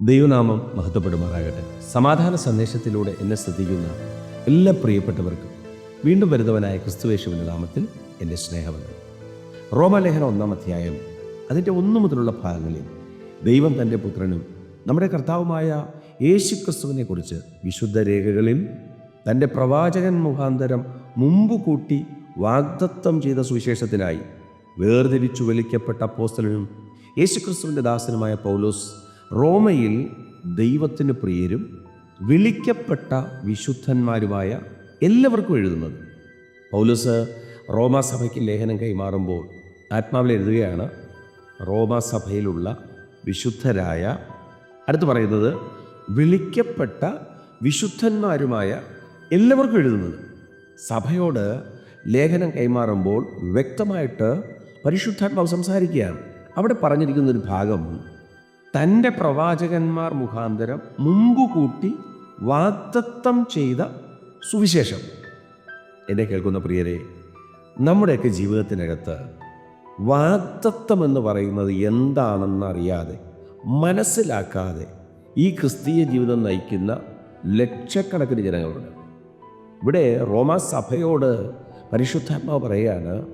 ദൈവനാമം മഹത്വപ്പെടുമാറാകട്ടെ. സമാധാന സന്ദേശത്തിലൂടെ എന്നെ ശ്രദ്ധിക്കുന്ന എല്ലാ പ്രിയപ്പെട്ടവർക്കും വീണ്ടും വരുന്നവനായ ക്രിസ്തുവേശുവിന്റെ നാമത്തിൽ എന്റെ സ്നേഹമുണ്ട് റോമലേഖന ഒന്നാം അധ്യായം അതിന്റെ ഒന്നു മുതലുള്ള ഭാഗങ്ങളിൽ ദൈവം തന്റെ പുത്രനും നമ്മുടെ കർത്താവുമായ യേശു ക്രിസ്തുവിനെക്കുറിച്ച് വിശുദ്ധ രേഖകളിൽ തന്റെ പ്രവാചകൻ മുഖാന്തരം മുമ്പ് കൂട്ടി വാഗ്ദത്തം ചെയ്ത സുവിശേഷത്തിനായി വേർതിരിച്ചു വലിക്കപ്പെട്ട അപ്പോസ്തലനും യേശുക്രിസ്തുവിന്റെ ദാസനുമായ പൗലോസ് റോമയിൽ ദൈവത്തിന് പ്രിയരും വിളിക്കപ്പെട്ട വിശുദ്ധന്മാരുമായ എല്ലാവർക്കും എഴുതുന്നത്. പൗലോസ് റോമാസഭയ്ക്ക് ലേഖനം കൈമാറുമ്പോൾ ആത്മാവിൽ എഴുതുകയാണ് റോമാസഭയിലുള്ള വിശുദ്ധരായ അടുത്ത് പറയുന്നത് വിളിക്കപ്പെട്ട വിശുദ്ധന്മാരുമായ എല്ലാവർക്കും എഴുതുന്നത്. സഭയോട് ലേഖനം കൈമാറുമ്പോൾ വ്യക്തമായിട്ട് പരിശുദ്ധാത്മാവ് സംസാരിക്കുകയാണ്. അവിടെ പറഞ്ഞിരിക്കുന്നൊരു ഭാഗം തന്റെ പ്രവാചകന്മാർ മുഖാന്തരം മുമ്പ് കൂട്ടി വാഗ്ദത്തം ചെയ്ത സുവിശേഷം. എന്നെ കേൾക്കുന്ന പ്രിയരെ നമ്മുടെയൊക്കെ ജീവിതത്തിനകത്ത് വാഗ്ദത്തം എന്ന് പറയുന്നത് എന്താണെന്ന് അറിയാതെ മനസ്സിലാക്കാതെ ഈ ക്രിസ്തീയ ജീവിതം നയിക്കുന്ന ലക്ഷക്കണക്കിന് ജനങ്ങളുണ്ട്. ഇവിടെ റോമാ സഭയോട് പരിശുദ്ധാത്മാവ് പറയുകയാണ്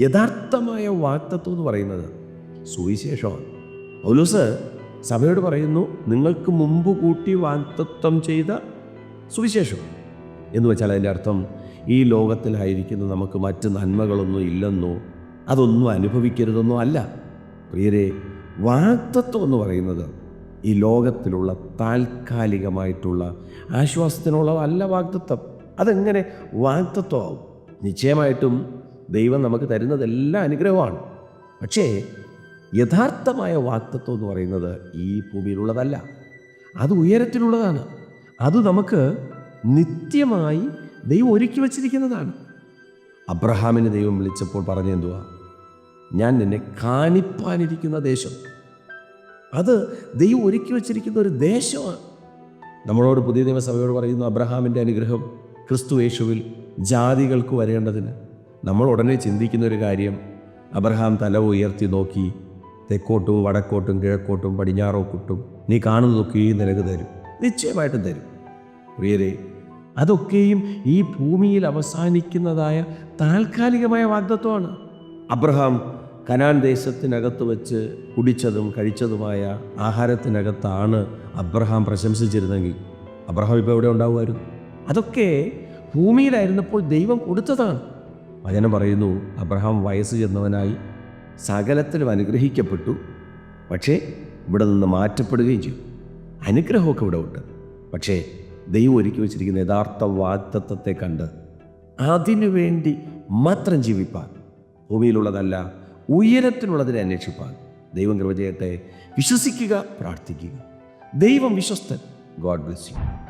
യഥാർത്ഥമായ വാക്തത്വം എന്ന് പറയുന്നത് സുവിശേഷമാണ്. പൗലൂസ് സഭയോട് പറയുന്നു നിങ്ങൾക്ക് മുമ്പ് കൂട്ടി വാക്തത്വം ചെയ്ത സുവിശേഷം. എന്ന് വെച്ചാൽ അതിന്റെ അർത്ഥം ഈ ലോകത്തിലായിരിക്കുന്ന നമുക്ക് മറ്റ് നന്മകളൊന്നും ഇല്ലെന്നോ അതൊന്നും അനുഭവിക്കരുതെന്നോ അല്ല. പ്രിയരെ വാക്തത്വം എന്ന് പറയുന്നത് ഈ ലോകത്തിലുള്ള താൽക്കാലികമായിട്ടുള്ള ആശ്വാസത്തിനുള്ളതല്ല വാഗ്ദത്വം അതെങ്ങനെ? വാഗ്ദത്വമാവും നിശ്ചയമായിട്ടും ദൈവം നമുക്ക് തരുന്നതെല്ലാം അനുഗ്രഹമാണ്. പക്ഷേ യഥാർത്ഥമായ വാക്തത്വം എന്ന് പറയുന്നത് ഈ ഭൂമിയിലുള്ളതല്ല. അത് ഉയരത്തിലുള്ളതാണ്. അത് നമുക്ക് നിത്യമായി ദൈവം ഒരുക്കി വച്ചിരിക്കുന്നതാണ്. അബ്രഹാമിനെ ദൈവം വിളിച്ചപ്പോൾ പറഞ്ഞെന്തുവാ ഞാൻ നിന്നെ കാണിപ്പാനിരിക്കുന്ന ദേശം. അത് ദൈവം ഒരുക്കി വച്ചിരിക്കുന്ന ഒരു ദേശമാണ്. നമ്മളോട് പുതിയ നിയമസഭയോട് പറയുന്നു അബ്രഹാമിന്റെ അനുഗ്രഹം ക്രിസ്തു യേശുവിൽ ജാതികൾക്ക് വരേണ്ടതിന്. നമ്മൾ ഉടനെ ചിന്തിക്കുന്ന ഒരു കാര്യം അബ്രഹാം തല ഉയർത്തി നോക്കി തെക്കോട്ടും വടക്കോട്ടും കിഴക്കോട്ടും പടിഞ്ഞാറോക്കൊട്ടും നീ കാണുന്നതൊക്കെയും നിനക്ക് തരും. നിശ്ചയമായിട്ടും തരും. പ്രിയരെ അതൊക്കെയും ഈ ഭൂമിയിൽ അവസാനിക്കുന്നതായ താൽക്കാലികമായ വാഗ്ദത്വമാണ്. അബ്രഹാം കനാൻ ദേശത്തിനകത്ത് വെച്ച് കുടിച്ചതും കഴിച്ചതുമായ ആഹാരത്തിനകത്താണ് അബ്രഹാം പ്രശംസിച്ചിരുന്നെങ്കിൽ അബ്രഹാം ഇപ്പോൾ എവിടെ ഉണ്ടാവുമായിരുന്നു? അതൊക്കെ ഭൂമിയിലായിരുന്നപ്പോൾ ദൈവം കൊടുത്തതാണ്. വചനം പറയുന്നു അബ്രഹാം വയസ്സ് ചെന്നവനായി സകലത്തിലും അനുഗ്രഹിക്കപ്പെട്ടു. പക്ഷേ ഇവിടെ നിന്ന് മാറ്റപ്പെടുകയും ചെയ്തു. അനുഗ്രഹമൊക്കെ ഇവിടെ ഉണ്ട്. പക്ഷേ ദൈവം ഒരുക്കി വെച്ചിരിക്കുന്ന യഥാർത്ഥ വാഗ്ദത്വത്തെ കണ്ട് അതിനുവേണ്ടി മാത്രം ജീവിപ്പാൻ ഭൂമിയിലുള്ളതല്ല ഉയരത്തിലുള്ളതിനെ അന്വേഷിപ്പാൻ ദൈവം കൃപ വിശ്വസിക്കുക പ്രാർത്ഥിക്കുക. ദൈവം വിശ്വസ്തൻ. God bless you.